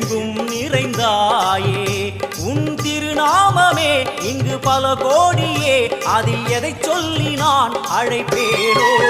எங்கும் நிறைந்தாயே. உன் திருநாமமே இங்கு பல கோடியே. அதில் எதை சொல்லி நான் அழைப்பேனோ?